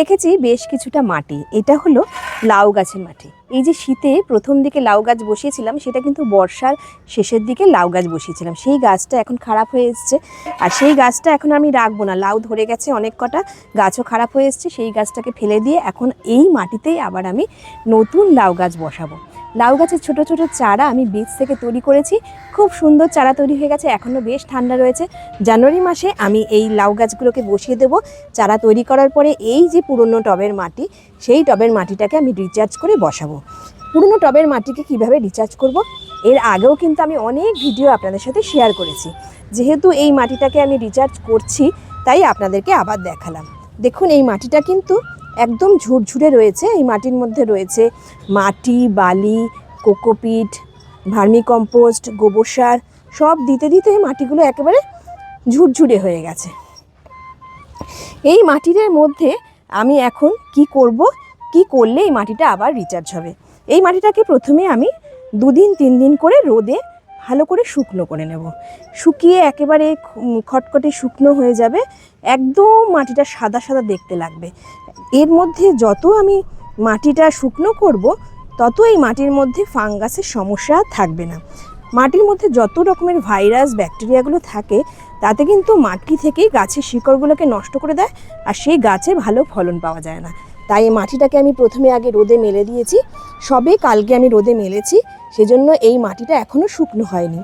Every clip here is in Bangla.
রেখেছি বেশ কিছুটা মাটি। এটা হলো লাউ গাছের মাটি। এই যে শীতে প্রথম দিকে লাউ গাছ বসিয়েছিলাম, সেটা কিন্তু বর্ষার শেষের দিকে লাউ গাছ বসিয়েছিলাম। সেই গাছটা এখন খারাপ হয়ে এসছে। আর সেই গাছটা এখন আমি রাখব না। লাউ ধরে গেছে অনেক কটা গাছও খারাপ হয়ে এসছে। সেই গাছটাকে ফেলে দিয়ে এখন এই মাটিতেই আবার আমি নতুন লাউ গাছ বসাবো। লাউ গাছের ছোট ছোট চারা আমি বীজ থেকে তৈরি করেছি। খুব সুন্দর চারা তৈরি হয়ে গেছে এখনও বেশ ঠান্ডা রয়েছে। জানুয়ারি মাসে আমি এই লাউ গাছগুলোকে বসিয়ে দেবো। চারা তৈরি করার পরে এই যে পুরনো টবের মাটি, সেই টবের মাটিটাকে আমি রিচার্জ করে বসাবো। পুরনো টবের মাটিকে কীভাবে রিচার্জ করব? এর আগেও কিন্তু আমি অনেক ভিডিও আপনাদের সাথে শেয়ার করেছি। যেহেতু এই মাটিটাকে আমি রিচার্জ করছি, তাই আপনাদেরকে আবার দেখালাম। দেখুন, এই মাটিটা কিন্তু একদম ঝুরঝুরে রয়েছে, এই মাটির মধ্যে রয়েছে মাটি, বালি, কোকোপিট, ভার্মিকম্পোস্ট, গোবর সার, সব দিতে দিতে মাটিগুলো একেবারে ঝুরঝুরে হয়ে গেছে। এই মাটিটার মধ্যে আমি এখন কি করব, কি করলে এই মাটিটা আবার রিচার্জ হবে? এই মাটিটাকে প্রথমে আমি দুদিন তিন দিন করে রোদে ভালো করে শুকনো করে নেব। শুকিয়ে একেবারে খটখটে শুকনো হয়ে যাবে। একদম মাটিটা সাদা সাদা দেখতে লাগবে। এর মধ্যে যত আমি মাটিটা শুকনো করব, তত এই মাটির মধ্যে ফাঙ্গাসের সমস্যা থাকবে না। মাটির মধ্যে যত রকমের ভাইরাস, ব্যাকটেরিয়াগুলো থাকে, তাতে কিন্তু মাটি থেকেই গাছের শিকড়গুলোকে নষ্ট করে দেয় আর সেই গাছে ভালো ফলন পাওয়া যায় না। তাই মাটিটাকে আমি প্রথমে আগে রোদে মেলে দিয়েছি। সবে কালকে আমি রোদে মেলেছি। সেজন্য এই মাটিটা এখনও শুকনো হয়নি।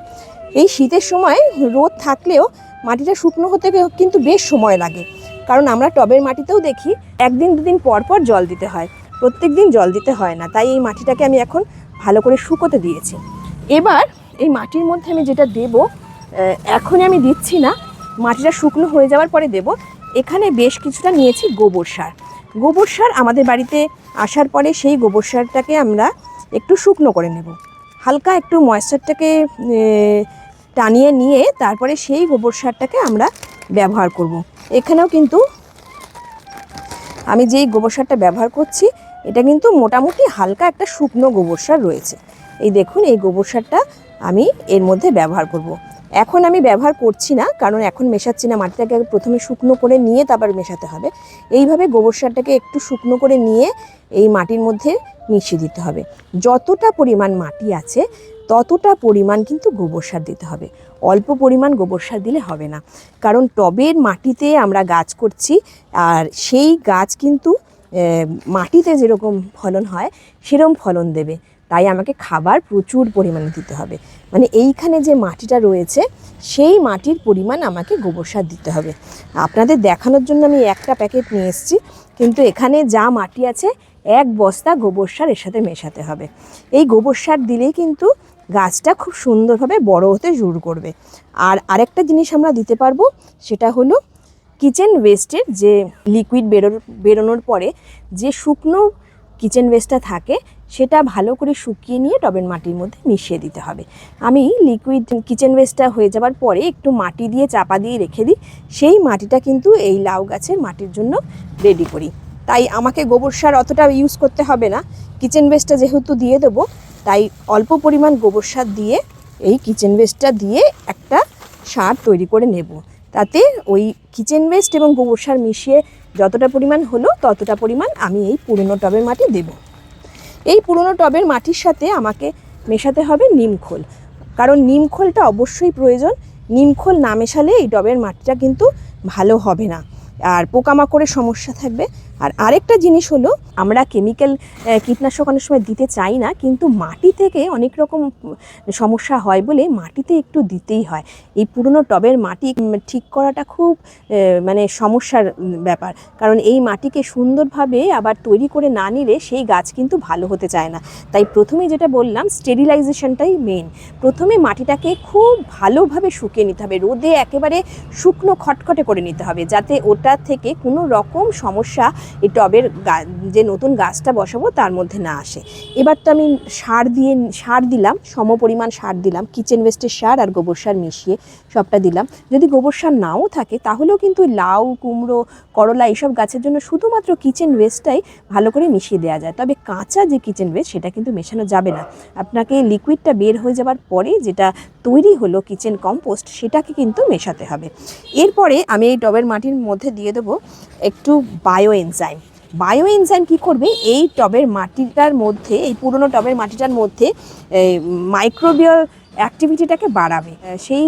এই শীতের সময় রোদ থাকলেও মাটিটা শুকনো হতে কিন্তু বেশ সময় লাগে। কারণ আমরা টবের মাটিতেও দেখি, একদিন দুদিন পর পর জল দিতে হয়। প্রত্যেক দিন জল দিতে হয় না। তাই এই মাটিটাকে আমি এখন ভালো করে শুকোতে দিয়েছি। এবার এই মাটির মধ্যে আমি যেটা দেব এখনই আমি দিচ্ছি না। মাটিটা শুকনো হয়ে যাওয়ার পরে দেব। এখানে বেশ কিছুটা নিয়েছি গোবর সার। গোবর সার আমাদের বাড়িতে আসার পরে সেই গোবর সারটাকে আমরা একটু শুকনো করে নেব। হালকা একটু ময়েশ্চারটাকে টানিয়ে নিয়ে তারপরে সেই গোবর সারটাকে আমরা ব্যবহার করব। এখানেও কিন্তু আমি যেই গোবর সারটা ব্যবহার করছি, এটা কিন্তু মোটামুটি হালকা একটা শুকনো গোবর সার রয়েছে এই দেখুন, এই গোবর সারটা আমি এর মধ্যে ব্যবহার করব। এখন আমি ব্যবহার করছি না, কারণ এখন মেশাচ্ছি না, মাটিটাকে প্রথমে শুকনো করে নিয়ে তারপর মেশাতে হবে। এইভাবে গোবর সারটাকে একটু শুকনো করে নিয়ে এই মাটির মধ্যে মিশিয়ে দিতে হবে। যতটা পরিমাণ মাটি আছে, ততটা পরিমাণ কিন্তু গোবর সার দিতে হবে। অল্প পরিমাণ গোবর সার দিলে হবে না। কারণ টবের মাটিতে আমরা গাছ করছি, আর সেই গাছ কিন্তু মাটিতে যেরকম ফলন হয় সেরকম ফলন দেবে। তাই আমাকে খাবার প্রচুর পরিমাণে দিতে হবে। মানে এইখানে যে মাটিটা রয়েছে, সেই মাটির পরিমাণ আমাকে গোবর সার দিতে হবে। আপনাদের দেখানোর জন্য আমি একটা প্যাকেট নিয়ে এসেছি, কিন্তু এখানে যা মাটি আছে, এক বস্তা গোবর সার এর সাথে মেশাতে হবে। এই গোবর সার দিলেই কিন্তু গাছটা খুব সুন্দরভাবে বড় হতে শুরু করবে। আর আরেকটা জিনিস আমরা দিতে পারব, সেটা হলো কিচেন ওয়েস্টের যে লিকুইড বেরোর, বেরোনোর পরে যে শুকনো কিচেন ওয়েস্টটা থাকে সেটা ভালো করে শুকিয়ে নিয়ে টবের মাটির মধ্যে মিশিয়ে দিতে হবে। আমি লিকুইড কিচেন ওয়েস্টটা হয়ে যাওয়ার পরে একটু মাটি দিয়ে চাপা দিয়ে রেখে দিই। সেই মাটিটা কিন্তু এই লাউ গাছের মাটির জন্য রেডি করি। তাই আমাকে গোবর সার অতটা ইউজ করতে হবে না। কিচেন ওয়েস্টটা যেহেতু দিয়ে দেবো, তাই অল্প পরিমাণ গোবর সার দিয়ে এই কিচেন ওয়েস্টটা দিয়ে একটা সার তৈরি করে নেব। তাতে ওই কিচেন ওয়েস্ট এবং গোবর সার মিশিয়ে যতটা পরিমাণ হলো ততটা পরিমাণ আমি এই পুরনো টবের মাটি দেব। এই পুরনো টবের মাটির সাথে আমাকে মেশাতে হবে নিমখোল কারণ নিমখোলটা অবশ্যই প্রয়োজন। নিমখোল না মেশালে এই টবের মাটিটা কিন্তু ভালো হবে না। আর পোকামাকড়ের সমস্যা থাকবে। আর আরেকটা জিনিস হলো, আমরা কেমিক্যাল কীটনাশক অনেক সময় দিতে চাই না, কিন্তু মাটি থেকে অনেক রকম সমস্যা হয় বলে মাটিতে একটু দিতেই হয়। এই পুরনো টবের মাটি ঠিক করাটা খুব মানে সমস্যার ব্যাপার। কারণ এই মাটিকে সুন্দরভাবে আবার তৈরি করে না নিলে সেই গাছ কিন্তু ভালো হতে চায় না। তাই প্রথমে যেটা বললাম স্টেরিলাইজেশনটাই মেন প্রথমে মাটিটাকে খুব ভালোভাবে শুকিয়ে নিতে হবে। রোদে একেবারে শুকনো খটখটে করে নিতে হবে, যাতে ওটা থেকে কোনো রকম সমস্যা এই টবের যে নতুন গাছটা বসাবো তার মধ্যে না আসে। এবার তো আমি সার দিয়ে, সার দিলাম, সম পরিমাণ সার দিলাম, কিচেন ওয়েস্টের সার আর গোবর সার মিশিয়ে সবটা দিলাম। যদি গোবর সার নাও থাকে, তাহলেও কিন্তু লাউ, কুমড়ো, করলা এইসব গাছের জন্য শুধুমাত্র কিচেন ওয়েস্টটাই ভালো করে মিশিয়ে দেওয়া যায়। তবে কাঁচা যে কিচেন ওয়েস্ট, সেটা কিন্তু মেশানো যাবে না। আপনাকে লিকুইডটা বের হয়ে যাওয়ার পরে যেটা তৈরি হলো কিচেন কম্পোস্ট, সেটাকে কিন্তু মেশাতে হবে। এরপরে আমি এই টবের মাটির মধ্যে দিয়ে দেবো একটু বায়ো এনজাইম বায়ো এনজাইম কী করবে? এই টবের মাটিটার মধ্যে, এই পুরনো টবের মাটিটার মধ্যে মাইক্রোবিয়াল অ্যাক্টিভিটিটাকে বাড়াবে। সেই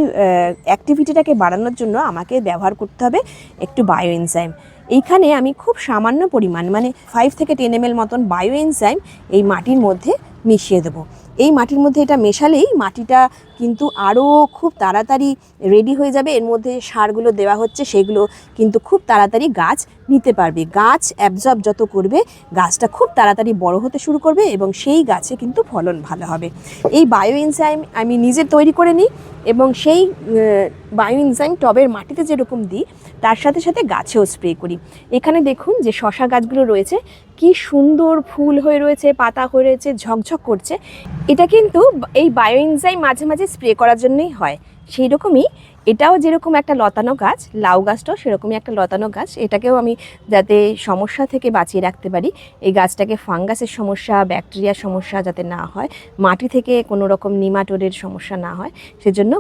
অ্যাক্টিভিটিটাকে বাড়ানোর জন্য আমাকে ব্যবহার করতে হবে একটু বায়ো এনজাইম এইখানে আমি খুব সামান্য পরিমাণ মানে ফাইভ থেকে টেন এম এল মতন বায়ো এনজাইম এই মাটির মধ্যে মিশিয়ে দেবো। এই মাটির মধ্যে এটা মেশালেই মাটিটা কিন্তু আরও খুব তাড়াতাড়ি রেডি হয়ে যাবে। এর মধ্যে সারগুলো দেওয়া হচ্ছে, সেগুলো কিন্তু খুব তাড়াতাড়ি গাছ নিতে পারবে। গাছ অ্যাবজর্ব যত করবে, গাছটা খুব তাড়াতাড়ি বড় হতে শুরু করবে এবং সেই গাছে কিন্তু ফলন ভালো হবে। এই বায়ো এনজাইম আমি নিজে তৈরি করে নিই এবং সেই বায়ো এনজাইম টবের মাটিতে যেরকম দিই, তার সাথে সাথে গাছেও স্প্রে করি। এখানে দেখুন যে শশা গাছগুলো রয়েছে, কি সুন্দর ফুল হয়ে রয়েছে, পাতা হয়ে রয়েছে, ঝকঝক করছে। এটা কিন্তু এই বায়ো এনজাইম মাঝে মাঝে স্প্রে করার জন্যই হয়। সেই রকমই এটাও যেরকম একটা লতানো গাছ, লাউ গাছটাও সেরকমই একটা লতানো গাছ। এটাকেও আমি যাতে সমস্যা থেকে বাঁচিয়ে রাখতে পারি, এই গাছটাকে ফাঙ্গাসের সমস্যা, ব্যাকটেরিয়ার সমস্যা যাতে না হয়, মাটি থেকে কোনো রকম নিমাটোডের সমস্যা না হয়, সেজন্য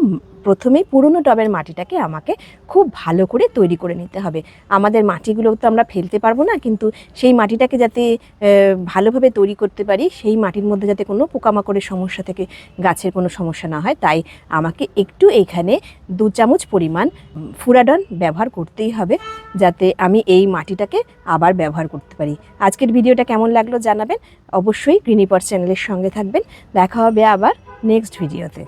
প্রথমেই পুরনো টবের মাটিটাকে আমাকে খুব ভালো করে তৈরি করে নিতে হবে। আমাদের মাটিগুলো তো আমরা ফেলতে পারব না, কিন্তু সেই মাটিটাকে যাতে ভালোভাবে তৈরি করতে পারি, সেই মাটির মধ্যে যাতে কোনো পোকামাকড়ের সমস্যা থেকে গাছের কোনো সমস্যা না হয়, তাই আমাকে একটু এইখানে দু চামচ পরিমাণ ফুরাডন ব্যবহার করতেই হবে, যাতে আমি এই মাটিটাকে আবার ব্যবহার করতে পারি। আজকের ভিডিওটা কেমন লাগল জানাবেন, অবশ্যই গ্রিনিপট চ্যানেলের সঙ্গে থাকবেন। দেখা হবে আবার নেক্সট ভিডিওতে।